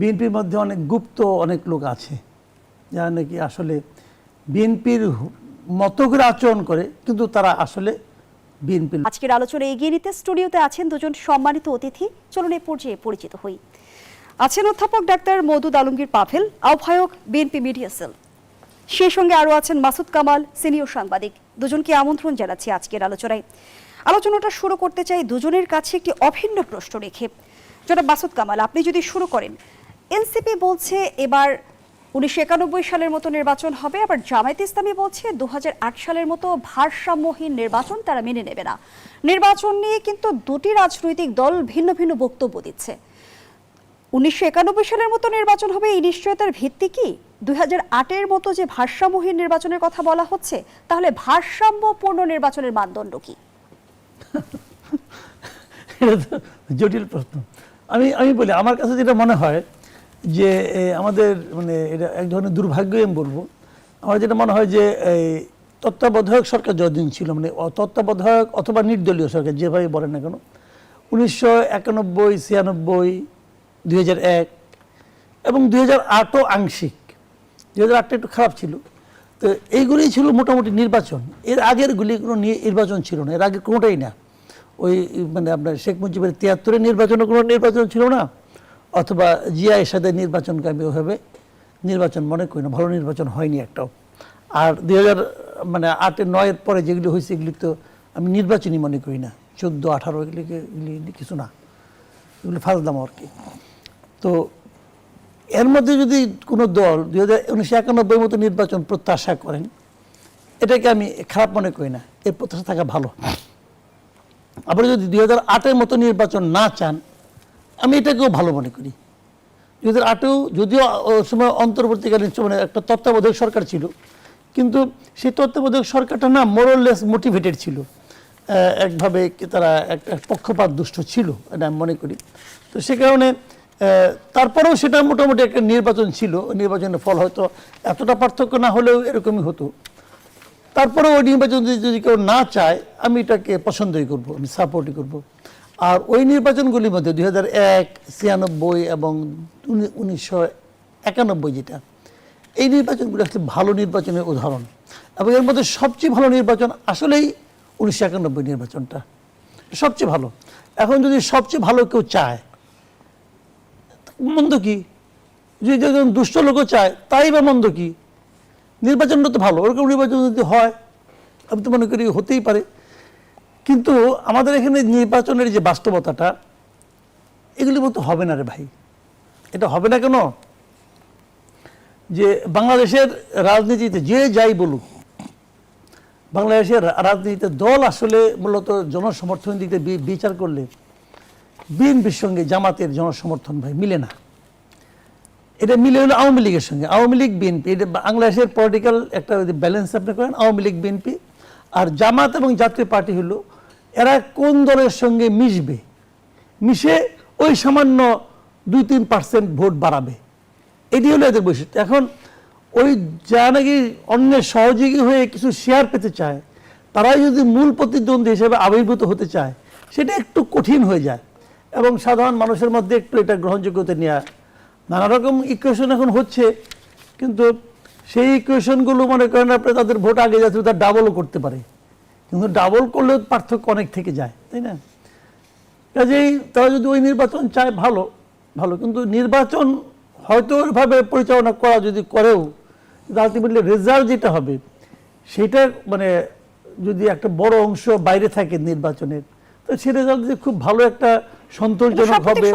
বিএনপির মধ্যে অনেক গুপ্ত অনেক লোক আছে, যারা নাকি আসলে বিএনপির মতো করে আচরণ করে, কিন্তু তারা আসলে বিএনপির আজকের আলোচনা এগিয়ে নিতে স্টুডিওতে আছেন দুজন সম্মানিত অতিথি। চলুন এই পর্যায়ে পরিচিত হই। আছেন অধ্যাপক ডাক্তার মৌদুদ আলমগীর পাভেল, আহ্বায়ক বিএনপি মিডিয়া সেল। সেই সঙ্গে আরও আছেন মাসুদ কামাল, সিনিয়র সাংবাদিক। দুজনকে আমন্ত্রণ জানাচ্ছি আজকের আলোচনায়। আলোচনাটা শুরু করতে চাই দুজনের কাছে একটি অভিন্ন প্রশ্ন রেখে। যেটা মাসুদ কামাল, আপনি যদি শুরু করেন এনসিপি বলছে এবার উনিশশো একানব্বই সালের মতো নির্বাচন হবে, আবার জামায়াত ইসলামী বলছে দু হাজার আট সালের মতো ভারসাম্যহীন নির্বাচন তারা মেনে নেবে না। নির্বাচন নিয়ে কিন্তু দুটি রাজনৈতিক দল ভিন্ন ভিন্ন বক্তব্য দিচ্ছে। উনিশশো একানব্বই সালের মতো নির্বাচন হবে এই নিশ্চয়তার ভিত্তি কি? দুই হাজার মতো যে ভারসাম্যহীন নির্বাচনের কথা বলা হচ্ছে, তাহলে ভারসাম্যপূর্ণ নির্বাচনের মানদণ্ড কি? জটিল প্রশ্ন। আমি আমি বলি, আমার কাছে যেটা মনে হয় যে আমাদের মানে এটা এক ধরনের দুর্ভাগ্য আমি বলব। আমার যেটা মনে হয় যে এই তত্ত্বাবধায়ক সরকার যতদিন ছিল মানে তত্ত্বাবধায়ক অথবা নির্দলীয় সরকার, যেভাবে বলেন না কেন, উনিশশো একানব্বই, ছিয়ানব্বই, দুই এক এবং দুই হাজার আটও আংশিক। দুই হাজার আটটা একটু খারাপ ছিল। তো এইগুলোই ছিল মোটামুটি নির্বাচন। এর আগের গুলি কোনো নির্বাচন ছিল না। এর আগে কোনোটাই না। ওই মানে আপনার শেখ মুজিবের তিয়াত্তরের নির্বাচনে কোনো নির্বাচন ছিল না। অথবা জিয়া এরশাদের নির্বাচনকে আমি নির্বাচন মনে করি না, ভালো নির্বাচন হয়নি একটাও। আর দুই হাজার মানে আটের, নয়ের পরে যেগুলি হয়েছে এগুলি তো আমি নির্বাচনই মনে করি না। চোদ্দ, আঠারো এগুলি কিছু না। এগুলো ফাজলাম আর কি। তো এর মধ্যে যদি কোনো দল দুই হাজার উনিশশো একানব্বই মতো নির্বাচন প্রত্যাশা করেন, এটাকে আমি খারাপ মনে করি না। এর প্রত্যাশা থাকা ভালো। আবার যদি দুই হাজার আটের মতো নির্বাচন না চান আমি এটাকেও ভালো মনে করি। দুই হাজার আটেও যদিও সময় অন্তর্বর্তীকালীন সময় একটা তত্ত্বাবধায়ক সরকার ছিল, কিন্তু সেই তত্ত্বাবধায়ক সরকারটা না মোরলেস মোটিভেটেড ছিল। একভাবে তারা একটা পক্ষপাত দুষ্ট ছিল এটা আমি মনে করি। তো সে কারণে তারপরেও সেটা মোটামুটি একটা নির্বাচন ছিল নির্বাচনের ফল হয়তো এতটা পার্থক্য না হলেও এরকমই হতো। তারপরেও ওই নির্বাচন যদি কেউ না চায়, আমি এটাকে পছন্দই করব, আমি সাপোর্টই করব। আর ওই নির্বাচনগুলির মধ্যে দুই হাজার এক, ছিয়ানব্বই এবং উনিশশো একানব্বই যেটা, এই নির্বাচনগুলো আসলে ভালো নির্বাচনের উদাহরণ। এবং এর মধ্যে সবচেয়ে ভালো নির্বাচন আসলেই উনিশশো একানব্বই নির্বাচনটা। সবচেয়ে ভালো। এখন যদি সবচেয়ে ভালো কেউ চায়, মন্দ কি? যদি একজন দুষ্ট লোকও চায়, তাই বা মন্দ কি? নির্বাচনটা তো ভালো, ওরকম নির্বাচন যদি হয়, আমি তো মনে করি হতেই পারে। কিন্তু আমাদের এখানে নির্বাচনের যে বাস্তবতাটা, এগুলি মতো হবে না রে ভাই। এটা হবে না কেন? যে বাংলাদেশের রাজনীতিতে যে যাই বলুক, বাংলাদেশের রাজনীতিতে দল আসলে মূলত জনসমর্থন বি- বিচার করলে বিএনপির সঙ্গে জামাতের জনসমর্থন ভাই মিলে না। এটা মিলে হলো আওয়ামী লীগের সঙ্গে। আওয়ামী লীগ, বিএনপি, এটা বাংলাদেশের পলিটিক্যাল একটা ব্যালেন্স আপনি করেন, আওয়ামী লীগ, বিএনপি। আর জামাত এবং জাতীয় পার্টি হলো এরা কোন দলের সঙ্গে মিশবে? মিশে ওই সামান্য দুই তিন পার্সেন্ট ভোট বাড়াবে। এটি হলো এদের বৈশিষ্ট্য। এখন ওই যা নাকি অন্যের সহযোগী হয়ে কিছু শেয়ার পেতে চায়, তারাই যদি মূল প্রতিদ্বন্দ্বী হিসেবে আবির্ভূত হতে চায়, সেটা একটু কঠিন হয়ে যায় এবং সাধারণ মানুষের মধ্যে একটু এটা গ্রহণযোগ্যতা নেওয়া নানা রকম ইকুয়েশন এখন হচ্ছে, কিন্তু সেই ইকুয়েশনগুলো মনে করেন আপনি তাদের ভোট আগে যাচ্ছে তার ডাবলও করতে পারে। কিন্তু ডাবল করলে পার্থক্য অনেক থেকে যায়, তাই না? কাজেই তারা যদি ওই নির্বাচন চায়, ভালো ভালো। কিন্তু নির্বাচন হয়তো ওইভাবে পরিচালনা করা যদি করেও আলটিমেটলি রেজাল্ট যেটা হবে, সেটা মানে যদি একটা বড় অংশ বাইরে থাকে নির্বাচনের, তো সে রেজাল্ট যদি খুব ভালো একটা সন্তোষজনক হবে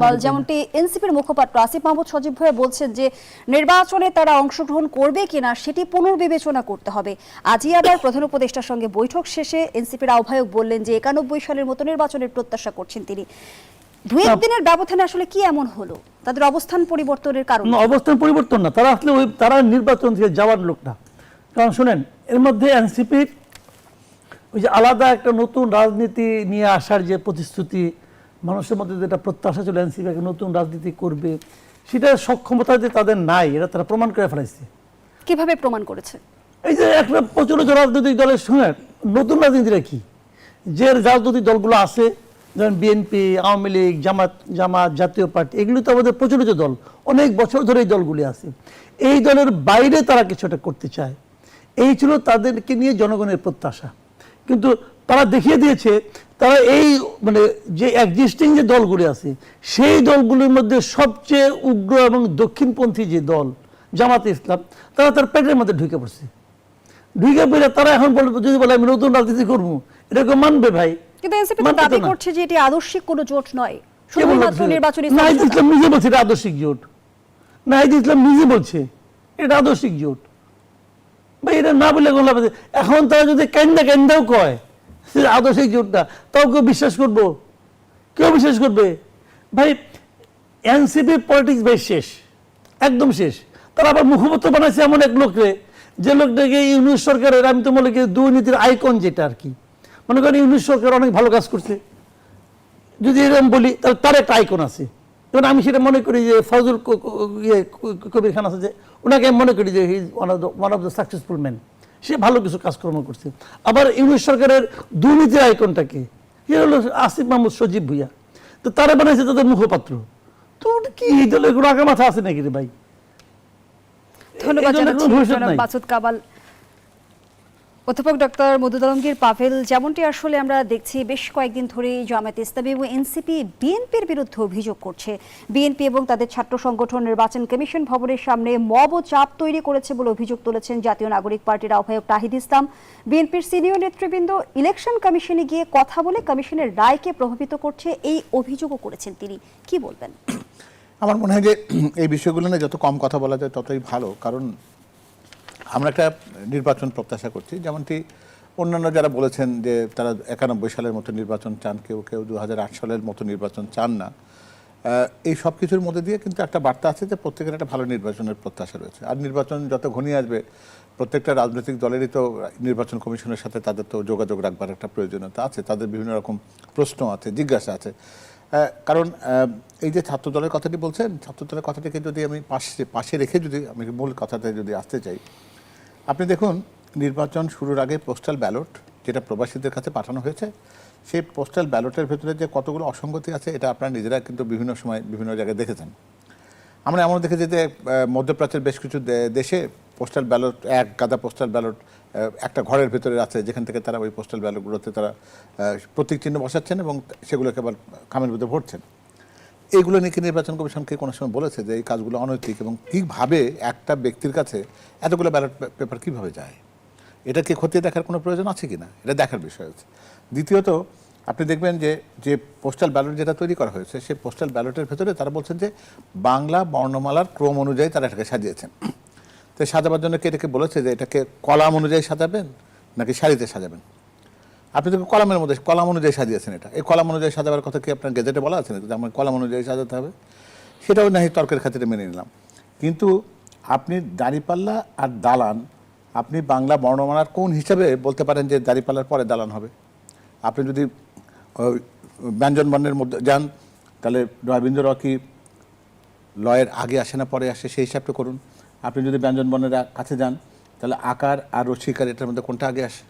মনে। যেমনটি এনসিপির মুখপাত্র আসিফ মাহমুদ সজীব ভাই বলছেন যে নির্বাচনে তারা অংশগ্রহণ করবে কিনা সেটি পুনর্বিবেচনা করতে হবে। আজই আবার প্রধান উপদেষ্টার সঙ্গে বৈঠক শেষে এনসিপির আহ্বায়ক বললেন যে একানব্বই সালের মতো নির্বাচনের প্রত্যাশা করছেন তিনি। দুই একদিনের ব্যবধানে আসলে কি এমন হলো? তাদের অবস্থান পরিবর্তনের কারণ অবস্থান পরিবর্তন না তারা আসলে তারা নির্বাচন থেকে যাওয়ার লোক না। কারণ শোনেন এর মধ্যে এনসিপি ওই যে আলাদা একটা নতুন রাজনীতি নিয়ে আসার যে প্রতিশ্রুতি মানুষের মধ্যে যেটা প্রত্যাশা ছিল এনসিপি একটা নতুন রাজনীতি করবে সেটা সক্ষমতা যে তাদের নাই এটা তারা প্রমাণ করে ফেলাইছে। কীভাবে প্রমাণ করেছে? এই যে একটা প্রচলিত রাজনৈতিক দলের সঙ্গে নতুন রাজনীতিটা কি? যে রাজনৈতিক দলগুলো আছে যেমন বিএনপি আওয়ামী লীগ জামাত জামাত জাতীয় পার্টি এগুলো তো আমাদের প্রচলিত দল। অনেক বছর ধরে এই দলগুলি আছে। এই দলের বাইরে তারা কিছু একটা করতে চায়। এই ছিল তাদেরকে নিয়ে জনগণের প্রত্যাশা। কিন্তু তারা দেখিয়ে দিয়েছে তারা এই মানে যে এক্সিস্টিং যে দলগুলি আছে সেই দলগুলির মধ্যে সবচেয়ে উগ্র এবং দক্ষিণপন্থী যে দল জামাত ইসলাম তারা তার পেটের মধ্যে ঢুকে পড়ছে। ঢুকে পড়ে তারা এখন বলে যদি বলে আমি নতুন রাজনীতি করব এটা কেউ মানবে ভাই। কিন্তু এনসিপি দাবি করছে যে এটি আদর্শিক কোনো জোট নয়। শুধুমাত্র নির্বাচনী নাহিদ ইসলাম নিজে বলছে এটা আদর্শিক জোট। নাহিদ ইসলাম নিজে বলছে এটা আদর্শিক জোট। ভাই, এটা না বলে আছে। এখন তারা যদি কেন্দা কেন্দাও কয় আদর্শিক জোটটা তাও কেউ বিশ্বাস করব? কেউ বিশ্বাস করবে? ভাই, এনসিপি পলিটিক্স ভাই শেষ, একদম শেষ। তারা আবার মুখপাত্র বানাইছে এমন এক লোককে যে লোকটাকে ইউনিশ সরকারের, আমি তো মনে করি দুর্নীতির আইকন যেটা আর কি। মনে করেন ইউনিশ সরকার অনেক ভালো কাজ করছে। যদি এরকম বলি, তাহলে তার একটা আইকন আছে। যেমন আমি সেটা মনে করি যে ফজল ইয়ে কবির খান আছে যে ওনাকে আমি মনে করি যে he one of the one of the successful man সে ভালো কিছু কাজকর্ম করছে। আবার ইংলিশ সরকারের দুর্নীতির আইকনটাকে সে হলো আসিফ মাহমুদ সজীব ভুইয়া। তো তারা বানাইছে তাদের মুখপাত্র। তো কি? দলের কোনো আগা মাথা আছে নাকি রে ভাই? ধন্যবাদ দলের কোনো জানাচ্ছি ভবিষ্যৎ জনাব নাই। মাসুদ কামাল অধ্যাপক ডক্টর মধুদ আলমগীর, পাভেল যেমনটি আসলে আমরা দেখছি, বেশ কয়েকদিন ধরে জামায়াত ইসলামী এবং এনসিপি, বিএনপির বিরুদ্ধে অভিযোগ করছে। বিএনপি এবং তাদের ছাত্র সংগঠন নির্বাচন কমিশন ভবনের সামনে মব ও চাপ তৈরি করেছে বলে অভিযোগ তুলেছেন জাতীয় নাগরিক পার্টির আহ্বায়ক তাহিদ ইসলাম। বিএনপির সিনিয়র নেতৃবৃন্দ ইলেকশন কমিশনে গিয়ে কথা বলে কমিশনের রায়কে প্রভাবিত করছে, এই অভিযোগও করেছেন তিনি। কি বলবেন? আমার মনে হয় যে এই বিষয়গুলো নিয়ে যত কম কথা বলা যায় ততই ভালো, কারণ আমরা একটা নির্বাচন প্রত্যাশা করছি। যেমনটি অন্যান্য যারা বলেছেন যে তারা একানব্বই সালের মতো নির্বাচন চান, কেউ কেউ দু হাজার আট সালের মতো নির্বাচন চান না। এই সব কিছুর মধ্যে দিয়ে কিন্তু একটা বার্তা আছে যে প্রত্যেকের একটা ভালো নির্বাচনের প্রত্যাশা রয়েছে। আর নির্বাচন যত ঘনিয়ে আসবে, প্রত্যেকটা রাজনৈতিক দলেরই তো নির্বাচন কমিশনের সাথে তাদের তো যোগাযোগ রাখবার একটা প্রয়োজনীয়তা আছে। তাদের বিভিন্ন রকম প্রশ্ন আছে, জিজ্ঞাসা আছে। কারণ এই যে ছাত্র দলের কথাটি বলছেন ছাত্র দলের কথাটিকে যদি আমি পাশে পাশে রেখে যদি আমি মূল কথাতে যদি আসতে চাই আপনি দেখুন, নির্বাচন শুরুর আগে পোস্টাল ব্যালট যেটা প্রবাসীদের কাছে পাঠানো হয়েছে, সেই পোস্টাল ব্যালটের ভেতরে যে কতগুলো অসঙ্গতি আছে, এটা আপনারা নিজেরা কিন্তু বিভিন্ন সময় বিভিন্ন জায়গায় দেখেছেন। আমরা এমন দেখেছি যে মধ্যপ্রাচ্যের বেশ কিছু দেশে পোস্টাল ব্যালট এক, গাদা পোস্টাল ব্যালট একটা ঘরের ভেতরে আছে, যেখান থেকে তারা ওই পোস্টাল ব্যালটগুলোতে তারা প্রতীক চিহ্ন বসাচ্ছেন এবং সেগুলোকে আবার খামের মধ্যে ভরছেন। এইগুলো নিয়ে কি নির্বাচন কমিশনকে কোনো সময় বলেছে যে এই কাজগুলো অনৈতিক এবং কীভাবে একটা ব্যক্তির কাছে এতগুলো ব্যালট পেপার কীভাবে যায়? এটাকে খতিয়ে দেখার কোনো প্রয়োজন আছে কি না এটা দেখার বিষয় আছে। দ্বিতীয়ত, আপনি দেখবেন যে যে পোস্টাল ব্যালট যেটা তৈরি করা হয়েছে, সেই পোস্টাল ব্যালটের ভেতরে তারা বলছেন যে, বাংলা বর্ণমালার ক্রম অনুযায়ী তারা এটাকে সাজিয়েছেন। তো সাজাবার জন্য কি এটাকে বলেছে যে, এটাকে কলাম অনুযায়ী সাজাবেন নাকি শাড়িতে সাজাবেন? আপনি তো কলামের মধ্যে, কলাম অনুযায়ী সাজিয়েছেন এটা। এই কলাম অনুযায়ী সাজাবার কথা কি আপনার গেজেটে বলা আছে যে আমার কলাম অনুযায়ী সাজাতে হবে? সেটাও নাহি তর্কের খাতিরে মেনে নিলাম। কিন্তু আপনি দাঁড়িপাল্লা আর দালান, আপনি বাংলা বর্ণমালার কোন হিসাবে বলতে পারেন যে দাঁড়িপাল্লার পরে দালান হবে? আপনি যদি ব্যঞ্জন বর্ণের মধ্যে যান, তাহলে রবীন্দ্র রকি লয়ের আগে আসে না, পরে আসে, সেই হিসাবটা করুন। আপনি যদি ব্যঞ্জন বর্ণের কাছে যান, তাহলে আকার আর রসিকার এটার মধ্যে কোনটা আগে আসে?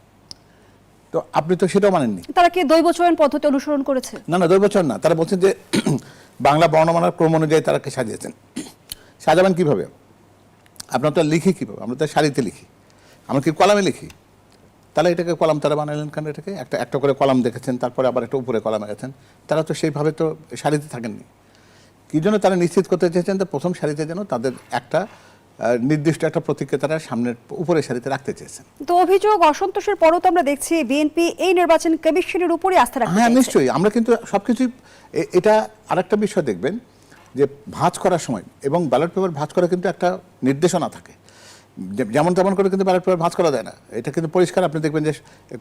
তো আপনি তো সেটাও মানেননি। তারা কি দৈব চয়ন পদ্ধতি অনুসরণ করেছে? না না বছর না। তারা বলছেন যে বাংলা বর্ণমালার ক্রম অনুযায়ী তারাকে সাজিয়েছেন। সাজাবেন কীভাবে? আপনার তো লিখি কীভাবে? আমরা তো শাড়িতে লিখি। আমরা কি কলামে লিখি? তাহলে এটাকে কলাম তারা বানালেন কেন এটাকে? একটা একটা করে কলাম দেখেছেন তারপরে আবার একটা উপরে কলামে গেছেন তারা তো সেইভাবে তো শাড়িতে থাকেননি। কী জন্য তারা নিশ্চিত করতে চেয়েছেন? যে প্রথম শাড়িতে যেন তাদের একটা নির্দিষ্ট একটা প্রতীককে তারা সামনের উপরের সারিতে রাখতে চেয়েছেন। তো অভিযোগ অসন্তোষের পরও তো আমরা দেখছি বিএনপি এই নির্বাচন কমিশনের উপরে আস্থা রাখতে হ্যাঁ নিশ্চয়ই। আমরা কিন্তু সবকিছুই এ- এটা আরেকটা বিষয় দেখবেন যে ভাঁজ করার সময় এবং ব্যালট পেপার ভাঁজ করা কিন্তু একটা নির্দেশনা থাকে। যেমন তেমন করে কিন্তু ব্যালট পেপার ভাঁজ করা যায় না। এটা কিন্তু পরিষ্কার। আপনি দেখবেন যে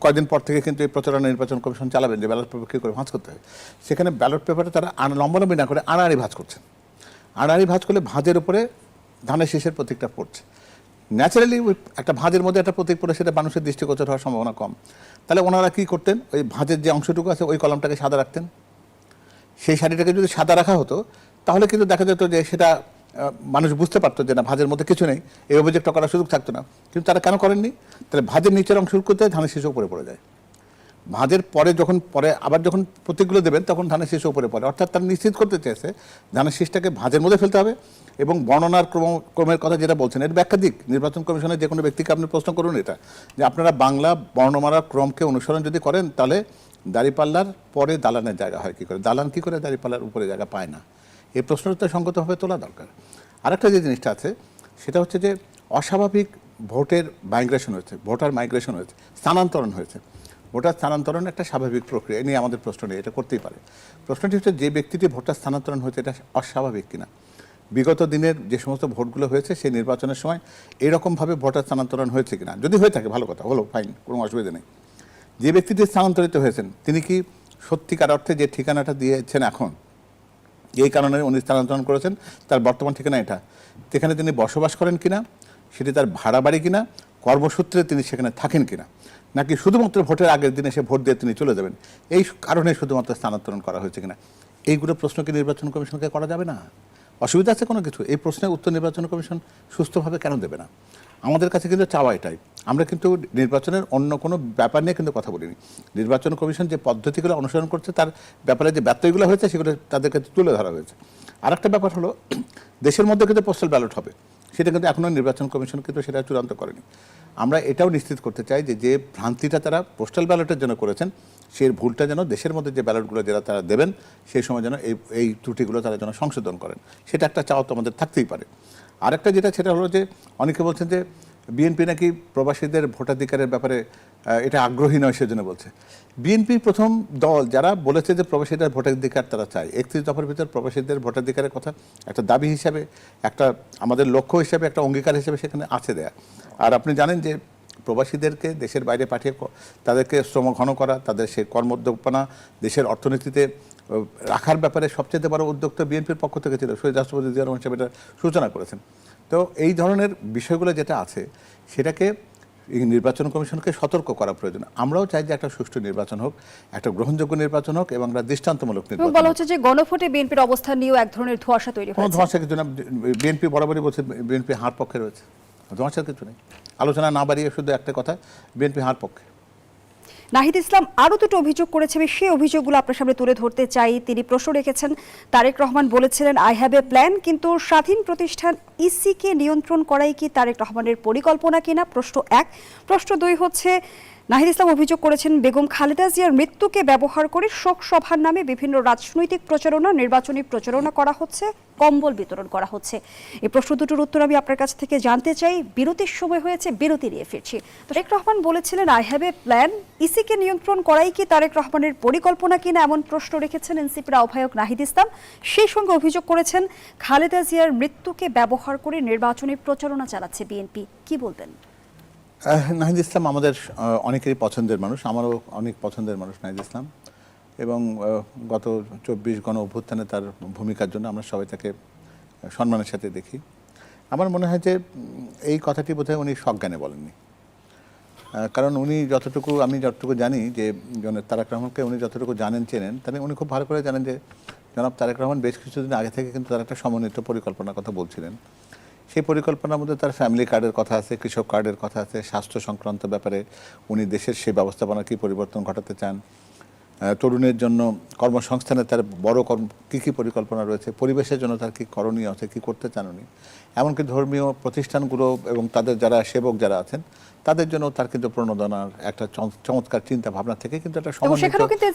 কয়দিন পর থেকে কিন্তু এই প্রচারণা নির্বাচন কমিশন চালাবেন যে ব্যালট পেপার কী করে ভাঁজ করতে হয়। সেখানে ব্যালট পেপারে তারা লম্বালম্বি না করে আড়াআড়ি ভাঁজ করছেন। আড়াআড়ি ভাঁজ করলে ভাঁজের উপরে ধানের শীষের প্রতীকটা পড়ছে। ন্যাচারালি ওই একটা ভাঁজের মধ্যে একটা প্রতীক পড়ে, সেটা মানুষের দৃষ্টিগোচর হওয়ার সম্ভাবনা কম। তাহলে ওনারা কী করতেন? ওই ভাঁজের যে অংশটুকু আছে, ওই কলমটাকে সাদা রাখতেন। সেই শাড়িটাকে যদি সাদা রাখা হতো, তাহলে কিন্তু দেখা যেত যে সেটা মানুষ বুঝতে পারতো যে না, ভাজের মধ্যে কিছু নেই। এই অভিযোগটা করার সুযোগ থাকতো না। কিন্তু তারা কেন করেননি? তাহলে ভাজের নিচের অংশ করতে ধানের শীষ উপরে পড়ে যায়। ভাঁজের পরে যখন, পরে আবার যখন প্রতীকগুলো দেবেন, তখন ধানের শীষ উপরে পড়ে। অর্থাৎ তারা নিশ্চিত করতে চেয়েছে, ধানের শীষটাকে ভাঁজের মধ্যে ফেলতে হবে এবং বর্ণনার ক্রম, ক্রমের কথা যেটা বলছেন, এর ব্যাখ্যা দিক। নির্বাচন কমিশনের যে কোনো ব্যক্তিকে আপনি প্রশ্ন করুন এটা, যে আপনারা বাংলা বর্ণমালার ক্রমকে অনুসরণ যদি করেন, তাহলে দাঁড়িপাল্লার পরে দালানের জায়গা হয় কী করে? দালান কী করে দাঁড়িপাল্লার উপরে জায়গা পায় না? এই প্রশ্নটা সঙ্গতভাবে তোলা দরকার। আরেকটা যে জিনিসটা আছে, সেটা হচ্ছে যে অস্বাভাবিক ভোটের মাইগ্রেশন হয়েছে, ভোটার মাইগ্রেশন হয়েছে, স্থানান্তরণ হয়েছে। ভোটার স্থানান্তরণ একটা স্বাভাবিক প্রক্রিয়া, এ নিয়ে আমাদের প্রশ্ন নেই, এটা করতেই পারে। প্রশ্নটি হচ্ছে, যে ব্যক্তিটি ভোটার স্থানান্তরণ হয়েছে, এটা অস্বাভাবিক কিনা? বিগত দিনের যে সমস্ত ভোটগুলো হয়েছে, সেই নির্বাচনের সময় এরকমভাবে ভোটার স্থানান্তরণ হয়েছে কিনা? যদি হয়ে থাকে, ভালো কথা, হলো ফাইন কোনো অসুবিধা নেই। যে ব্যক্তিটি স্থানান্তরিত হয়েছেন, তিনি কি সত্যিকার অর্থে যে ঠিকানাটা দিয়েছেন এখন এই কারণে উনি স্থানান্তরণ করেছেন, তার বর্তমান ঠিকানা এটা? সেখানে তিনি বসবাস করেন কিনা? সেটি তার ভাড়া বাড়ি কিনা? কর্মসূত্রে তিনি সেখানে থাকেন কিনা? নাকি শুধুমাত্র ভোটের আগের দিনে সে ভোট দিয়ে তিনি চলে যাবেন? এই কারণে শুধুমাত্র স্থানান্তরণ করা হয়েছে কিনা? এইগুলো প্রশ্ন কি নির্বাচন কমিশনকে করা যাবে না? অসুবিধা আছে কোনো কিছু? এই প্রশ্নের উত্তর নির্বাচন কমিশন সুস্থভাবে কেন দেবে না? আমাদের কাছে কিন্তু চাওয়া এটাই। আমরা কিন্তু নির্বাচনের অন্য কোনো ব্যাপার নিয়ে কিন্তু কথা বলিনি। নির্বাচন কমিশন যে পদ্ধতিগুলো অনুসরণ করছে, তার ব্যাপারে যে ব্যত্যয়গুলো হয়েছে, সেগুলো তাদের কাছে তুলে ধরা হয়েছে। আরেকটা ব্যাপার হলো, দেশের মধ্যে কিন্তু পোস্টাল ব্যালট হবে। সেটা কিন্তু এখনও নির্বাচন কমিশন কিন্তু সেটা চূড়ান্ত করেনি। আমরা এটাও নিশ্চিত করতে চাই যে যে ভ্রান্তিটা তারা পোস্টাল ব্যালটের জন্য করেছেন, সেই ভুলটা যেন দেশের মধ্যে যে ব্যালটগুলো যারা তারা দেবেন, সেই সময় যেন এই এই ত্রুটিগুলো তারা যেন সংশোধন করেন। সেটা একটা চাওয়া তো আমাদের থাকতেই পারে। আরেকটা যেটা, সেটা হলো যে, অনেকে বলছেন যে বিএনপি নাকি প্রবাসীদের ভোটাধিকারের ব্যাপারে এটা আগ্রহী নয়, সেজন্য বলছে। বিএনপি প্রথম দল যারা বলেছে যে প্রবাসীদের ভোটাধিকার তারা চায়, একত্রিশ দফার ভিতর প্রবাসীদের ভোটাধিকারের কথা একটা দাবি হিসাবে, একটা আমাদের লক্ষ্য হিসাবে, একটা অঙ্গীকার হিসেবে সেখানে আছে দেয়া। আর আপনি জানেন যে প্রবাসীদেরকে দেশের বাইরে পাঠিয়ে তাদেরকে শ্রম ঘন করা, তাদের সে কর্মোদ্যোগপনা দেশের অর্থনীতিতে রাখার ব্যাপারে সবচেয়ে বড় উদ্যোগ তো বিএনপির পক্ষ থেকে ছিল শহীদ রাষ্ট্রপতি জিয়া রহমান সাহেব এটা সূচনা করেছেন। তো এই ধরনের বিষয়গুলো যেটা আছে, সেটাকে নির্বাচন কমিশনকে সতর্ক করা প্রয়োজন। আমরাও চাই যে একটা সুষ্ঠু নির্বাচন হোক একটা গ্রহণযোগ্য নির্বাচন হোক এবং একটা দৃষ্টান্তমূলক নির্বাচন বলা হচ্ছে যে গণভোটে বিএনপির অবস্থান নিয়েও এক ধরনের ধোঁয়াশা তৈরি কোনো হয়েছে। ধোঁয়াশা কিছু না। বিএনপি বরাবরই বলছে বিএনপি হার পক্ষে রয়েছে। ধোঁয়াশার কিছু নেই। আলোচনা না বাড়িয়ে শুধু একটা কথা বিএনপি হার পক্ষে। নাহিদ ইসলাম, আরও দুটো অভিযোগ করেছে। আমি সেই অভিযোগগুলো আপনার সামনে তুলে ধরতে চাই। তিনি প্রশ্ন রেখেছেন, তারেক রহমান বলেছিলেন আই হ্যাভ এ প্ল্যান কিন্তু স্বাধীন প্রতিষ্ঠান ইসিকে নিয়ন্ত্রণ করাই কি তারেক রহমানের পরিকল্পনা কিনা? প্রশ্ন এক। প্রশ্ন দুই হচ্ছে নাহিদ ইসলাম অভিযোগ করেছেন, বেগম খালেদা জিয়ার মৃত্যুকে ব্যবহার করে শোক সভার নামে বিভিন্ন রাজনৈতিক প্রচারণা, নির্বাচনী প্রচারণা করা হচ্ছে, কম্বল বিতরণ করা হচ্ছে। এই প্রশ্ন দুটোর উত্তর আমি আপনার কাছ থেকে জানতে চাই। বিরতির সময় হয়েছে, বিরতি নিয়ে ফিরছি। তারেক রহমান বলেছিলেন আই হ্যাভ এ প্ল্যান ইসিকে নিয়ন্ত্রণ করাই কি তারেক রহমানের পরিকল্পনা কিনা এমন প্রশ্ন রেখেছেন এনসিপির আহ্বায়ক নাহিদ ইসলাম। সেই সঙ্গে অভিযোগ করেছেন, খালেদা জিয়ার মৃত্যুকে ব্যবহার করে নির্বাচনী প্রচারণা চালাচ্ছে বিএনপি। কি বলবেন নাহিদ ইসলাম আমাদের অনেকেরই পছন্দের মানুষ, আমারও অনেক পছন্দের মানুষ নাহিদ ইসলাম। এবং গত চব্বিশ গণ অভ্যুত্থানে তার ভূমিকার জন্য আমরা সবাই তাকে সম্মানের সাথে দেখি। আমার মনে হয় যে এই কথাটি বোধহয় উনি সজ্ঞানে বলেননি। কারণ উনি যতটুকু, আমি যতটুকু জানি যে তারেক রহমানকে উনি যতটুকু জানেন, চেনেন, তাহলে উনি খুব ভালো করে জানেন যে, জনাব তারেক রহমান বেশ কিছুদিন আগে থেকে কিন্তু তার একটা সমন্বিত পরিকল্পনার কথা বলছিলেন। সেই পরিকল্পনার মধ্যে তার ফ্যামিলি কার্ডের কথা আছে কৃষক কার্ডের কথা আছে স্বাস্থ্য সংক্রান্ত ব্যাপারে উনি দেশের সেই ব্যবস্থাপনা কী পরিবর্তন ঘটাতে চান তরুণের জন্য কর্মসংস্থানে তার বড় কর্ম কী কী পরিকল্পনা রয়েছে পরিবেশের জন্য তার কী করণীয় আছে কী করতে চান উনি এমনকি ধর্মীয় প্রতিষ্ঠানগুলো এবং তাদের যারা সেবক যারা আছেন তাদের জন্য তার কিন্তু প্রণোদনার একটা চম- চমৎকার চিন্তা ভাবনা থেকে কিন্তু একটা সেখানেও কিন্তু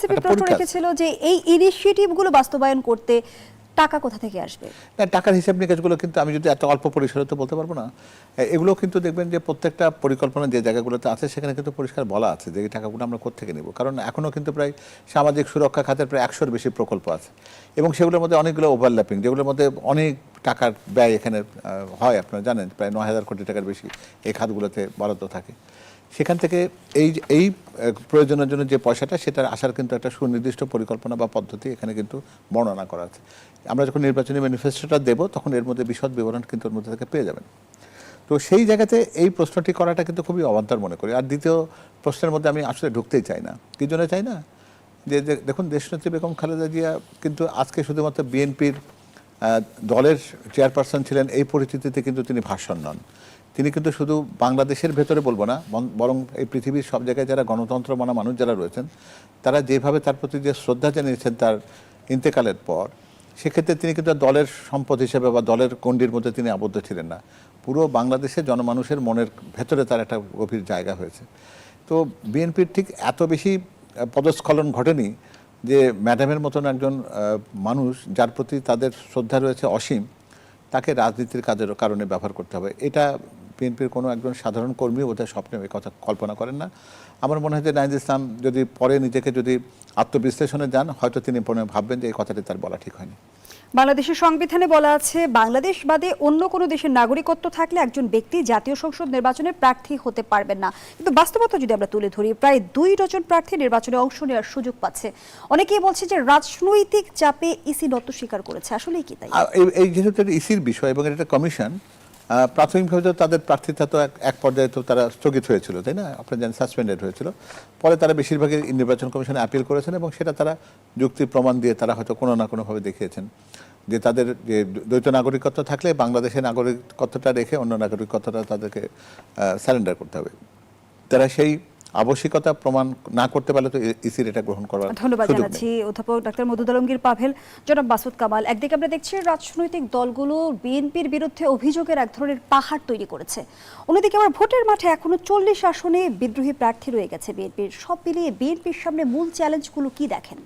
আছে। রেখেছিল যে এই ইনিশিয়েটিভগুলো বাস্তবায়ন করতে টাকা কোথা থেকে আসবে? না, টাকার হিসাব নিকাশগুলো কিন্তু আমি যদি এত অল্প পরিসরে তো বলতে পারব না। এগুলো কিন্তু দেখবেন যে প্রত্যেকটা পরিকল্পনা যে জায়গাগুলোতে আছে, সেখানে কিন্তু পরিষ্কার বলা আছে যে এই টাকাগুলো আমরা কোথেকে নেব। কারণ এখনও কিন্তু প্রায় সামাজিক সুরক্ষা খাতের প্রায় একশোর বেশি প্রকল্প আছে। এবং সেগুলোর মধ্যে অনেকগুলো ওভারল্যাপিং যেগুলোর মধ্যে অনেক টাকার ব্যয় এখানে হয় আপনারা জানেন, প্রায় নয় হাজার কোটি টাকার বেশি এই খাতগুলোতে বরাদ্দ থাকে। সেখান থেকে এই এই প্রয়োজনের জন্য যে পয়সাটা, সেটার আসার কিন্তু একটা সুনির্দিষ্ট পরিকল্পনা বা পদ্ধতি এখানে কিন্তু বর্ণনা করা আছে। আমরা যখন নির্বাচনী ম্যানিফেস্টোটা দেব, তখন এর মধ্যে বিশদ বিবরণ কিন্তু ওর মধ্যে থেকে পেয়ে যাবেন। তো সেই জায়গাতে এই প্রশ্নটি করাটা কিন্তু খুবই অবান্তর মনে করি। আর দ্বিতীয় প্রশ্নের মধ্যে আমি আসলে ঢুকতেই চাই না। কি জন্য চাই না? যে- দেখুন, দেশনেত্রী বেগম খালেদা জিয়া কিন্তু আজকে শুধুমাত্র বিএনপির দলের চেয়ারপারসন ছিলেন, এই পরিস্থিতিতে কিন্তু তিনি ভাষণ নন। তিনি কিন্তু শুধু বাংলাদেশের ভেতরে বলব না বরং এই পৃথিবীর সব জায়গায় যারা গণতন্ত্র মানা মানুষ যারা রয়েছেন, তারা যেভাবে তার প্রতি যে শ্রদ্ধা জানিয়েছেন তার ইন্তেকালের পর, সেক্ষেত্রে তিনি কিন্তু দলের সম্পদ হিসেবে বা দলের গণ্ডির মধ্যে তিনি আবদ্ধ ছিলেন না। পুরো বাংলাদেশের জনমানুষের মনের ভেতরে তার একটা গভীর জায়গা হয়েছে। তো বিএনপির ঠিক এত বেশি পদস্খলন ঘটেনি যে ম্যাডামের মতন একজন মানুষ যার প্রতি তাদের শ্রদ্ধা রয়েছে অসীম, তাকে রাজনীতির কাজের কারণে ব্যবহার করতে হবে। এটা বিএনপির কোনো একজন সাধারণ কর্মী ওদের স্বপ্নে এই কথা কল্পনা করেন না। আমার মনে হয় যে নাইজ ইসলাম যদি পরে নিজেকে যদি আত্মবিশ্লেষণে যান হয়তো তিনি পরে ভাববেন যে এই কথাটি তার বলা ঠিক হয়নি। বাংলাদেশের সংবিধানে বলা আছে বাংলাদেশ বাদে অন্য কোনো দেশের নাগরিকত্ব থাকলে একজন ব্যক্তি জাতীয় সংসদ নির্বাচনে প্রার্থী হতে পারবেন না। কিন্তু বাস্তবতা যদি আমরা তুলে ধরি প্রায় দুই ডজন প্রার্থী নির্বাচনে অংশ নেওয়ার সুযোগ পাচ্ছে। অনেকেই বলছে যে রাজনৈতিক চাপে ইসি নত স্বীকার করেছে। আসলেই কি তাই? এই- যেহেতু ইসির বিষয় এবং এটা কমিশন প্রাথমিকভাবে তো তাদের প্রার্থিতা তো এক- পর্যায়ে তো তারা স্থগিত হয়েছিল, তাই না? আপনার জানেন সাসপেন্ডেড হয়েছিল। পরে তারা বেশিরভাগই নির্বাচন কমিশনে আপিল করেছেন এবং সেটা তারা যুক্তি প্রমাণ দিয়ে তারা হয়তো কোনো না কোনোভাবে দেখিয়েছেন। যে তাদের যে দ্বৈত নাগরিকত্ব থাকলে বাংলাদেশের নাগরিকত্বটা রেখে অন্য নাগরিকত্বটা তাদেরকে স্যারেন্ডার করতে হবে। তারা সেই আবশ্যিকতা প্রমাণ না করতে পারলে তো ইসির এটা গ্রহণ করার ধন্যবাদ জানাচ্ছি অধ্যাপক ডাক্তার মধুদ আলমগীর পাভেল। জনাব মাসুদ কামাল একদিকে আমরা দেখছি রাজনৈতিক দলগুলো বিএনপির বিরুদ্ধে অভিযোগের এক ধরনের পাহাড় তৈরি করেছে। অন্যদিকে আবার ভোটের মাঠে এখনও চল্লিশ আসনে বিদ্রোহী প্রার্থী রয়ে গেছে বিএনপির। সব মিলিয়ে বিএনপির সামনে মূল চ্যালেঞ্জগুলো কি দেখেন?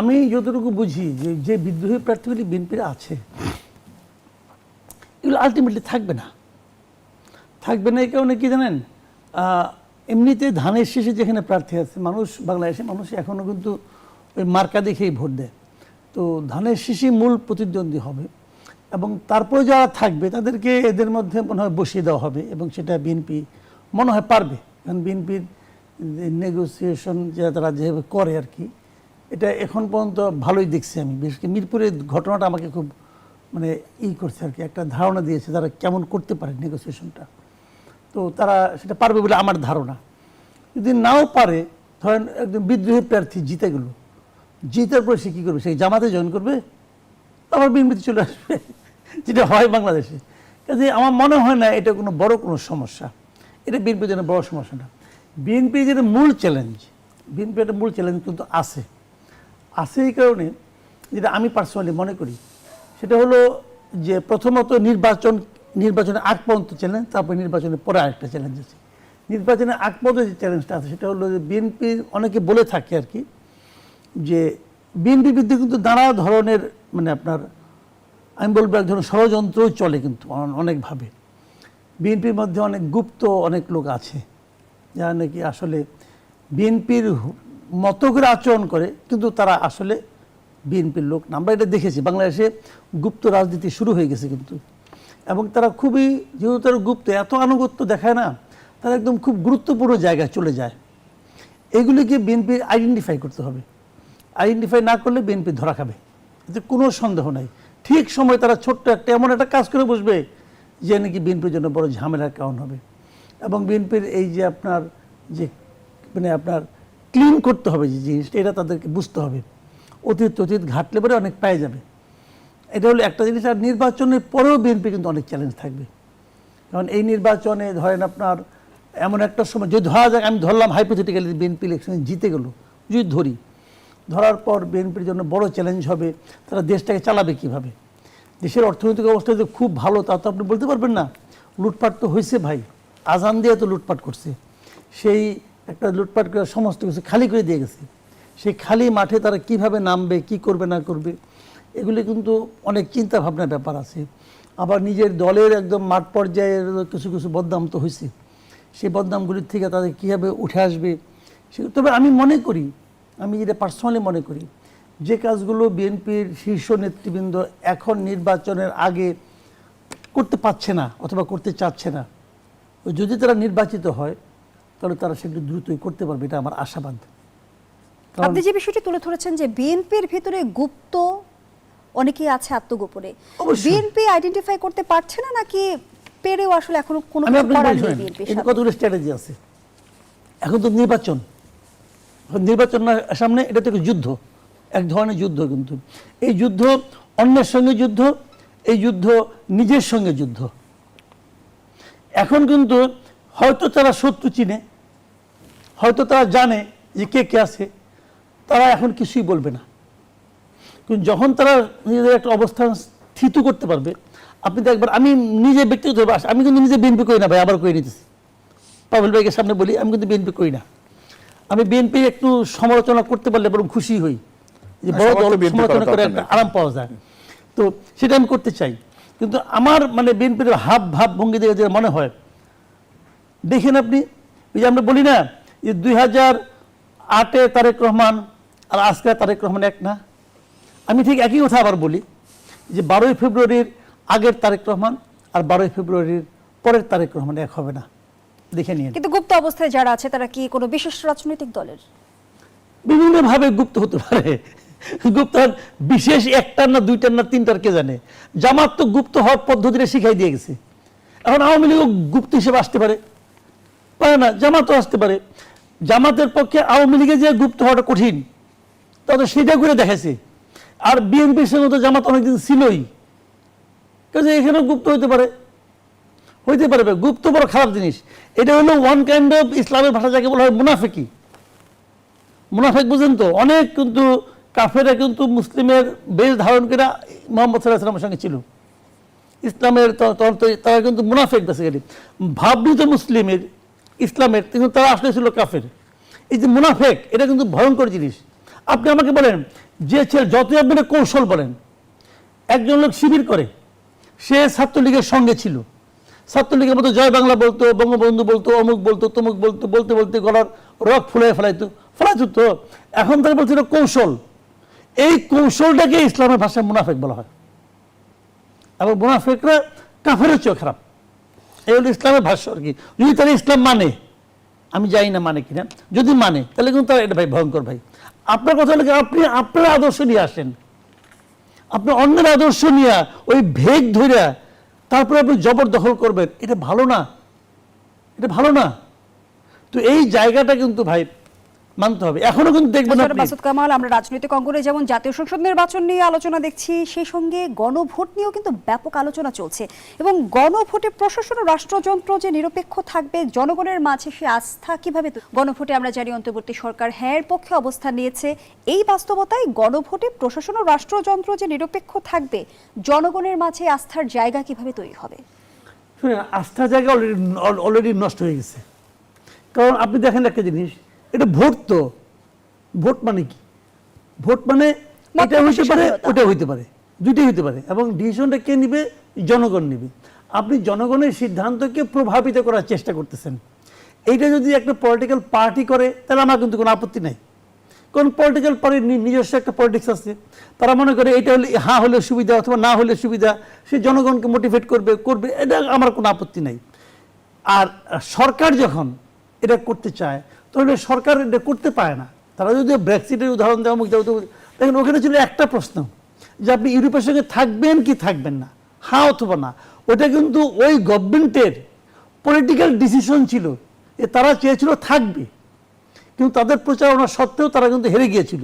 আমি যতটুকু বুঝি যে যে বিদ্রোহী প্রার্থীগুলি বিএনপির আছে এগুলো আলটিমেটলি থাকবে না। থাকবে না এই কারণে কি জানেন? আহ, এমনিতে ধানের শেষে যেখানে প্রার্থী আছে, মানুষ বাংলাদেশে মানুষ এখনও কিন্তু ওই মার্কা দেখেই ভোট দেয়। তো ধানের শীষই মূল প্রতিদ্বন্দ্বী হবে এবং তারপরে যারা থাকবে তাদেরকে এদের মধ্যে মনে হয় বসিয়ে দেওয়া হবে এবং সেটা বিএনপি মনে হয় পারবে। কারণ বিএনপির নেগোসিয়েশন যা তারা যেভাবে করে আর কি, এটা এখন পর্যন্ত ভালোই দেখছি আমি। বিশেষ করে মিরপুরের ঘটনাটা আমাকে খুব মানে ই করছে আর কি, একটা ধারণা দিয়েছে তারা কেমন করতে পারে নেগোসিয়েশনটা তো তারা সেটা পারবে বলে আমার ধারণা। যদি নাও পারে, ধরেন একজন বিদ্রোহী প্রার্থী জিতে গেল, জিতার পরে সে কী করবে? সে জামাতে জয়েন করবে? আবার বিএনপিতে চলে আসবে, যেটা হয় বাংলাদেশে। কাজে আমার মনে হয় না এটা কোনো বড় কোনো সমস্যা। এটা বিএনপির জন্য বড় সমস্যা না। বিএনপির যেটা মূল চ্যালেঞ্জ বিএনপির একটা মূল চ্যালেঞ্জ কিন্তু আছে। আছে এই কারণে যেটা আমি পার্সোনালি মনে করি, সেটা হলো যে প্রথমত নির্বাচন নির্বাচনের আগ পর্যন্ত চ্যালেঞ্জ তারপর নির্বাচনের পরে আরেকটা চ্যালেঞ্জ আছে। নির্বাচনের আগ পর্যন্ত যে চ্যালেঞ্জটা আছে, সেটা হলো যে বিএনপি অনেকে বলে থাকে আর কি, যে বিএনপির বিরুদ্ধে কিন্তু নানা ধরনের মানে আপনার, আমি বলব এক ধরনের ষড়যন্ত্রও চলে কিন্তু অন- অনেকভাবে। বিএনপির মধ্যে অনেক গুপ্ত অনেক লোক আছে, যারা নাকি আসলে বিএনপির মতো করে আচরণ করে, কিন্তু তারা আসলে বিএনপির লোক। না আমরা এটা দেখেছি, বাংলাদেশে গুপ্ত রাজনীতি শুরু হয়ে গেছে কিন্তু। এবং তারা খুবই, যেহেতু তারা গুপ্ত, এত আনুগত্য দেখায় না, তারা একদম খুব গুরুত্বপূর্ণ জায়গায় চলে যায়। এগুলিকে বিএনপি আইডেন্টিফাই করতে হবে। আইডেন্টিফাই না করলে বিএনপি ধরা খাবে। এতে কোনো সন্দেহ নাই। ঠিক সময় তারা ছোট্ট একটা, এমন একটা কাজ করে বসবে, যে নাকি বিএনপির জন্য বড় ঝামেলার কারণ হবে। এবং বিএনপির এই যে আপনার, যে মানে আপনার ক্লিন করতে হবে যে জিনিসটা, এটা তাদেরকে বুঝতে হবে। অতীত অতীত ঘাটলে পরে অনেক পায়ে যাবে। এটা হলো একটা জিনিস, আর নির্বাচনের পরেও বিএনপি কিন্তু অনেক চ্যালেঞ্জ থাকবে। কারণ এই নির্বাচনে ধরেন আপনার এমন একটা সময়, যদি ধরা যাক, আমি ধরলাম হাইপোথেটিক্যালি বিএনপি ইলেকশনে জিতে গেল, যদি ধরি, ধরার পর বিএনপির জন্য বড় চ্যালেঞ্জ হবে, তারা দেশটাকে চালাবে কীভাবে? দেশের অর্থনৈতিক অবস্থা যে খুব ভালো, তা তো আপনি বলতে পারবেন না। লুটপাট তো হয়েছে ভাই, আজান দিয়ে তো লুটপাট করছে। সেই একটা লুটপাট করে সমস্ত কিছু খালি করে দিয়ে গেছে। সেই খালি মাঠে তারা কীভাবে নামবে, কি করবে, না করবে? এগুলি কিন্তু অনেক চিন্তা ভাবনার ব্যাপার আছে। আবার নিজের দলের একদম মাঠ পর্যায়ের কিছু কিছু বদনাম তো হয়েছে সেই বদনামগুলির থেকে তাদের কীভাবে উঠে আসবে সে তবে আমি মনে করি, আমি যেটা পার্সোনালি মনে করি, যে কাজগুলো বিএনপির শীর্ষ নেতৃবৃন্দ এখন নির্বাচনের আগে করতে পারছে না অথবা করতে চাচ্ছে না, যদি তারা নির্বাচিত হয়, তাহলে তারা সেগুলো দ্রুতই করতে পারবে, এটা আমার আশাবাদ। আপনি যে বিষয়টি তুলে ধরেছেন যে বিএনপির ভিতরে গুপ্ত অনেকেই আছে আত্মগোপনে। বিএনপি আইডেন্টিফাই করতে পারছে না নাকি পেরেও আসলে এখনও কোনো কতগুলো স্ট্র্যাটেজি আছে? এখন তো নির্বাচন। নির্বাচন সামনে এটা তো যুদ্ধ। এক ধরনের যুদ্ধ কিন্তু। এই যুদ্ধ অন্যের সঙ্গে যুদ্ধ এই যুদ্ধ নিজের সঙ্গে যুদ্ধ। এখন কিন্তু হয়তো তারা শত্রু চিনে হয়তো তারা জানে যে কে কে আছে তারা এখন কিছুই বলবে না। কিন্তু যখন তারা নিজেদের একটা অবস্থান স্থিত করতে পারবে আপনি দেখবেন আমি নিজে ব্যক্তিগতভাবে আস- আমি কিন্তু নিজে বিএনপি করি না ভাই আবার করে নিতেছি। পাভেল ভাইকে সামনে বলি আমি কিন্তু বিএনপি করি না। আমি বিএনপি একটু সমালোচনা করতে পারলে বরং খুশি হই। যে বড় দল সমালোচনা করে একটা আরাম পাওয়া যায়। তো সেটা আমি করতে চাই। কিন্তু আমার মানে বিএনপির হাব ভাব ভঙ্গি দেখে যে মনে হয় দেখেন আপনি ওই যে আমরা বলি না যে দুই হাজার আটে তারেক রহমান আর আজকে তারেক রহমান এক না? আমি ঠিক একই কথা আবার বলি যে বারোই ফেব্রুয়ারির আগের তারেক রহমান আর বারোই ফেব্রুয়ারির পরের তারেক রহমান এক হবে না। দেখে নিয়ে কিন্তু গুপ্ত অবস্থায় যারা আছে তারা কি কোনো বিশেষ রাজনৈতিক দলের? বিভিন্নভাবে গুপ্ত হতে পারে। গুপ্ত বিশেষ একটার না দুইটার না তিনটার কে জানে? জামাত তো গুপ্ত হওয়ার পদ্ধতিটা শিখাই দিয়ে গেছে। এখন আওয়ামী লীগও গুপ্ত হিসেবে আসতে পারে। পারে না জামাতও আসতে পারে। জামাতের পক্ষে আওয়ামী লীগে যে গুপ্ত হওয়াটা কঠিন তাদের সেটা করে দেখাইছে। আর বিএনপির সঙ্গে তো জামাত অনেকদিন ছিলই। কাজে এখানেও গুপ্ত হইতে পারে। হইতে পারবে, গুপ্ত বড় খারাপ জিনিস। এটা হলো ওয়ান কাইন্ড অফ ইসলামের ভাষা যাকে বলা হয় মুনাফিকি। মুনাফেক বুঝেন তো, অনেক কিন্তু কাফেরা কিন্তু মুসলিমের বেশ ধারণ করে মোহাম্মদ সাল্লাহ সঙ্গে ছিল। ইসলামের ত- তো তারা কিন্তু মুনাফেক বেসিক্যালি ভাবনিত মুসলিমের ইসলামের, কিন্তু তারা আসলে ছিল কাফের। এই যে মুনাফেক, এটা কিন্তু ভয়ঙ্কর জিনিস। আপনি আমাকে বলেন, যে ছেলে যতই আপনি কৌশল বলেন, একজন লোক শিবির করে, সে ছাত্রলীগের সঙ্গে ছিল। ছাত্রলীগের মতো জয় বাংলা বলতো, বঙ্গবন্ধু বলতো, অমুক বলতো, তমুক বলতো, বলতে বলতে গলার রক ফুলে ফেলাইতো ফেলাইতো তো। এখন তারা বলছিল কৌশল। এই কৌশলটাকে ইসলামের ভাষায় মুনাফেক বলা হয়। এবং মুনাফেকরা কাফের চেয়েও খারাপ। এই হলো ইসলামের ভাষ্য আর কি। যদি তারা ইসলাম মানে আমি জানি না মানে কিনা, যদি মানে তাহলে কিন্তু তারা এটা ভাই ভয়ঙ্কর ভাই। আপনার কথা হলো আপনি আপনার আদর্শ নিয়ে আসেন। আপনি অন্যের আদর্শ নিয়ে ওই ভেগ ধরে তারপরে আপনি জবরদখল করবেন। এটা ভালো না। এটা ভালো না। তো এই জায়গাটা কিন্তু ভাই মানতে হবে। এখনও কিন্তু দেখবেন আপনি। মাসুদ কামাল আমরা রাজনৈতিক অঙ্গনে যেমন জাতীয় সংসদ নির্বাচন নিয়ে আলোচনা দেখছি সেই সঙ্গে গণভোট নিয়েও কিন্তু ব্যাপক আলোচনা চলছে। এবং গণভোটে প্রশাসন ও রাষ্ট্রযন্ত্র যে নিরপেক্ষ থাকবে জনগণের মাঝে সে আস্থা কীভাবে গণভোটে আমরা জানি অন্তর্বর্তী সরকার হ্যাঁ পক্ষে অবস্থান নিয়েছে। এই বাস্তবতায় গণভোটে প্রশাসন ও রাষ্ট্রযন্ত্র যে নিরপেক্ষ থাকবে জনগণের মাঝে আস্থার জায়গা কীভাবে তৈরি হবে? শুনেন আস্থার জায়গা অলরেডি অলরেডি নষ্ট হয়ে গেছে। কারণ আপনি দেখেন একটা জিনিস এটা ভোট তো। ভোট মানে কি? ভোট মানে এটা হইতে পারে ওটা হইতে পারে দুইটাই হইতে পারে এবং ডিসিশনটা কে নিবে? জনগণ নিবে। আপনি জনগণের সিদ্ধান্তকে প্রভাবিত করার চেষ্টা করতেছেন। এইটা যদি একটা পলিটিক্যাল পার্টি করে তাহলে আমার কিন্তু কোনো আপত্তি নাই। কোন পলিটিক্যাল পার্টির নিজস্ব একটা পলিটিক্স আছে। তারা মনে করে এটা হলে হ্যাঁ হলে সুবিধা অথবা না হলে সুবিধা সে জনগণকে মোটিভেট করবে করবে এটা আমার কোনো আপত্তি নাই। আর সরকার যখন এটা করতে চায় তাহলে সরকার এটা করতে পারে না। তারা যদি ব্রেক্সিটের উদাহরণ দেওয়া মুখ দেখেন ওখানে ছিল একটা প্রশ্ন, যে আপনি ইউরোপের সঙ্গে থাকবেন কি থাকবেন না? হ্যাঁ অথবা না? ওটা কিন্তু ওই গভর্নমেন্টের পলিটিক্যাল ডিসিশন ছিল, যে তারা চেয়েছিল থাকবে। কিন্তু তাদের প্রচারণা সত্ত্বেও তারা কিন্তু হেরে গিয়েছিল।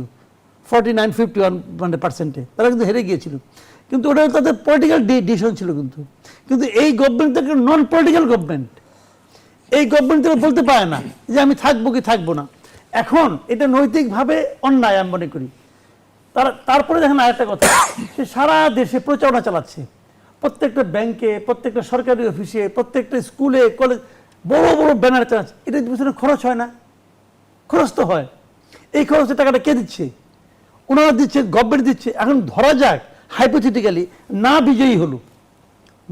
ফর্টি নাইন ফিফটি ওয়ান মানে পার্সেন্টে তারা কিন্তু হেরে গিয়েছিল। কিন্তু ওটা তাদের পলিটিক্যাল ডিসিশন ছিল কিন্তু। কিন্তু এই গভর্নমেন্ট নন পলিটিক্যাল গভর্নমেন্ট এই গভর্নমেন্ট বলতে পারে না যে আমি থাকব কি থাকব না। এখন এটা নৈতিকভাবে অন্যায় আমি মনে করি। তার, তারপরে দেখেন আরেকটা কথা। সে সারা দেশে প্রচারণা চালাচ্ছে। প্রত্যেকটা ব্যাংকে প্রত্যেকটা সরকারি অফিসে প্রত্যেকটা স্কুলে কলেজ বড় বড় ব্যানার চালাচ্ছে। এটা পিছনে খরচ হয় না। খরচ তো হয়। এই খরচের টাকাটা কে দিচ্ছে? ওনারা দিচ্ছে গভর্নমেন্ট দিচ্ছে। এখন ধরা যাক হাইপোথেটিক্যালি না বিজয়ী হলো।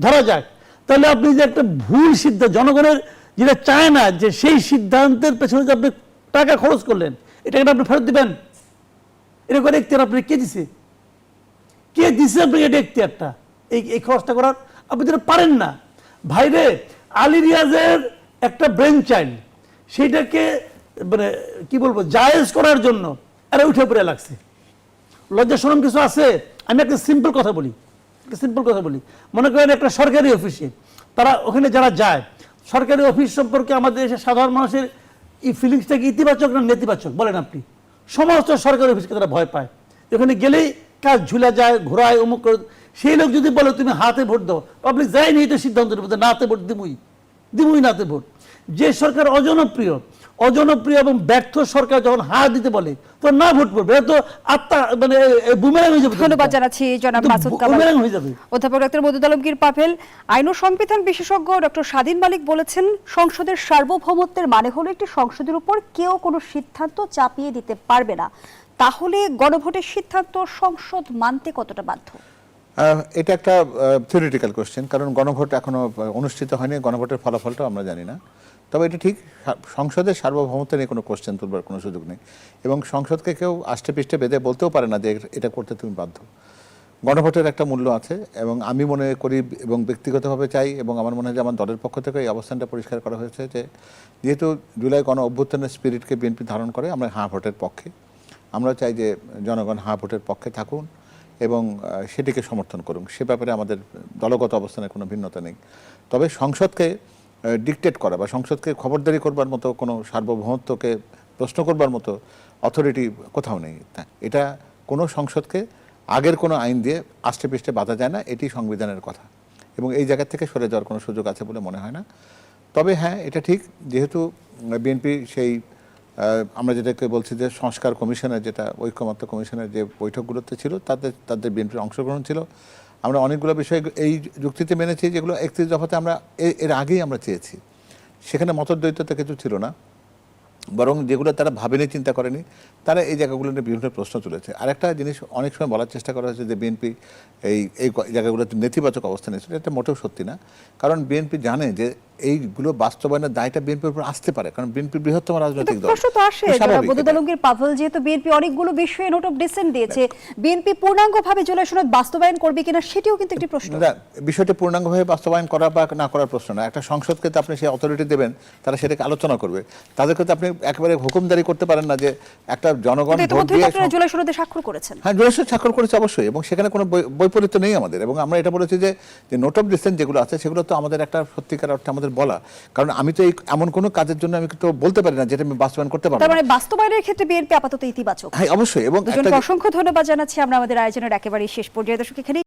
ধরা যাক। তাহলে আপনি যে একটা ভুল সিদ্ধান্ত, জনগণের যেটা চায় না যে সেই সিদ্ধান্তের পেছনে যে আপনি টাকা খরচ করলেন এটাকে আপনি ফেরত দিবেন? এটা করে এখতিয়ার আপনি কে দিছে? কে দিছে আপনি এটা এখতিয়ারটা? এই এই খরচটা করার আপনি যেটা পারেন না। ভাইরে আলী রিয়াজের একটা ব্রেন চাইল্ড সেইটাকে মানে কি বলব, জায়েজ করার জন্য আরে উঠে পড়ে লাগছে। লজ্জা শরম কিছু আছে? আমি একটা সিম্পল কথা বলি। একটা সিম্পল কথা বলি। মনে করেন একটা সরকারি অফিসে তারা ওখানে যারা যায় সরকারি অফিস সম্পর্কে আমাদের দেশের সাধারণ মানুষের এই ফিলিংসটা কি ইতিবাচক না নেতিবাচক? বলেন আপনি। সমস্ত সরকারি অফিসকে তারা ভয় পায়। এখানে গেলেই কাজ ঝুলা যায়, ঘোরায়, অমুক করে। সেই লোক যদি বলে, তুমি হাতে ভোট দাও। পাবলিক যায়নি এটা সিদ্ধান্ত নেবে না, হাতে ভোট দিবই। দিবই নাতে ভোট। যে সরকার অজনপ্রিয় অজনপ্রিয় এবং ব্যর্থ সরকার যখন হা দিতে বলে তো না ভোট পড়বে। এটা তো আত্মা মানে বুমেরাং হয়ে যাবে। ধন্যবাদ জানাচ্ছি জনাব মাসুদ কামাল। বুমেরাং হয়ে যাবে। অধ্যাপক ডক্টর মদুদ আলমগীর পাভেল আইন ও সংবিধান বিশেষজ্ঞ ডক্টর স্বাধীন মালিক বলেছেন সংসদের সার্বভৌমত্বের মানে হলো একটি সংসদের উপর কেউ কোনো সিদ্ধান্ত চাপিয়ে দিতে পারবে না। তাহলে গণভোটের সিদ্ধান্ত সংসদ মানতে কতটা বাধ্য? আহ, এটা একটা থিওরিটিক্যাল কোশ্চেন কারণ গণভোট এখনও অনুষ্ঠিত হয়নি। গণভোটের ফলাফলটাও আমরা জানি না। তবে এটা ঠিক সংসদের সার্বভৌমত্ব নিয়ে কোনো কোশ্চেন তুলবার কোনো সুযোগ নেই। এবং সংসদকে কেউ আষ্টে পৃষ্ঠে বেঁধে বলতেও পারে না যে এটা করতে তুমি বাধ্য। গণভোটের একটা মূল্য আছে এবং আমি মনে করি এবং ব্যক্তিগতভাবে চাই এবং আমার মনে হয় যে আমার দলের পক্ষ থেকে এই অবস্থানটা পরিষ্কার করা হয়েছে যে যেহেতু জুলাই গণ অভ্যুত্থানের স্পিরিটকে বিএনপি ধারণ করে, আমরা হাঁ ভোটের পক্ষে। আমরা চাই যে জনগণ হাঁ ভোটের পক্ষে থাকুন এবং সেটিকে সমর্থন করুন। সে ব্যাপারে আমাদের দলগত অবস্থানের কোনো ভিন্নতা নেই। তবে সংসদকে ডিকটেট করা বা সংসদকে খবরদারি করবার মতো কোনো সার্বভৌমত্বকে প্রশ্ন করবার মতো অথরিটি কোথাও নেই। এটা কোনো সংসদকে আগের কোনো আইন দিয়ে আষ্টে পৃষ্ঠে বাধা যায় না, এটি সংবিধানের কথা। এবং এই জায়গা থেকে সরে যাওয়ার কোনো সুযোগ আছে বলে মনে হয় না। তবে হ্যাঁ এটা ঠিক, যেহেতু বিএনপি সেই আমরা যেটাকে বলছি যে সংস্কার কমিশনের যেটা ঐক্যমত্য কমিশনের যে বৈঠকগুলোতে ছিল, তাদের তাদের বিএনপির অংশগ্রহণ ছিল। আমরা অনেকগুলো বিষয় এই যুক্তিতে মেনেছি যেগুলো একত্রিশ দফাতে আমরা এর আগেই আমরা চেয়েছি। সেখানে মতদ্বৈততা কিছু ছিল না। বরং যেগুলো তারা ভাবেনি, চিন্তা করেনি, তারা এই জায়গাগুলো নিয়ে বিভিন্ন প্রশ্ন তুলেছে। আর একটা জিনিস অনেক সময় বলার চেষ্টা করা হয়েছে যে বিএনপি এই এই জায়গাগুলোতে নেতিবাচক অবস্থান নিয়েছিল এটা মোটেও সত্যি না। কারণ বিএনপি জানে যে এইগুলো বাস্তবায়নের দায়টা বিএনপির উপর আসতে পারে কারণ বিএনপি বৃহত্তম রাজনৈতিক দল। প্রশ্ন তো আসে এটা। আলমগীর পাভেল যেহেতু বিএনপি অনেকগুলো বিষয়ে নোট অফ ডিসেন্ট দিয়েছে বিএনপি পূর্ণাঙ্গভাবে জুলাই সনদ বাস্তবায়ন করবে কিনা সেটিও কিন্তু একটি প্রশ্ন। না, বিষয়টি পূর্ণাঙ্গভাবে বাস্তবায়ন করা বা না করার প্রশ্ন না। একটা সংসদকে তো আপনি সেই অথরিটি দেবেন তারা সেটাকে আলোচনা করবে। তাদেরকে তো আপনি একেবারে হুকুমদারি করতে পারেন না যে একটা জনগণ ভোট দিয়ে জুলাই সনদে স্বাক্ষর করেছেন। হ্যাঁ জুয়েলের স্বাক্ষর করেছে অবশ্যই এবং সেখানে কোনো বৈপরীত্য নেই আমাদের। এবং আমরা এটা বলেছি যে যে নোট অফ ডিসেন্ট যেগুলো আছে সেগুলো তো আমাদের একটা সত্যিকার অর্থে আমাদের বলা। কারণ আমি তো এই এমন কোনো কাজের জন্য আমি তো বলতে পারি না যেটা আমি বাস্তবায়ন করতে পারব তার। মানে বাস্তবায়নের ক্ষেত্রে বিএনপি আপাতত ইতিবাচক। হ্যাঁ অবশ্যই। এবং অসংখ্য ধন্যবাদ জানাচ্ছি। আমরা আমাদের আয়োজনের একেবারে শেষ পর্যায়ে। দর্শক এখানে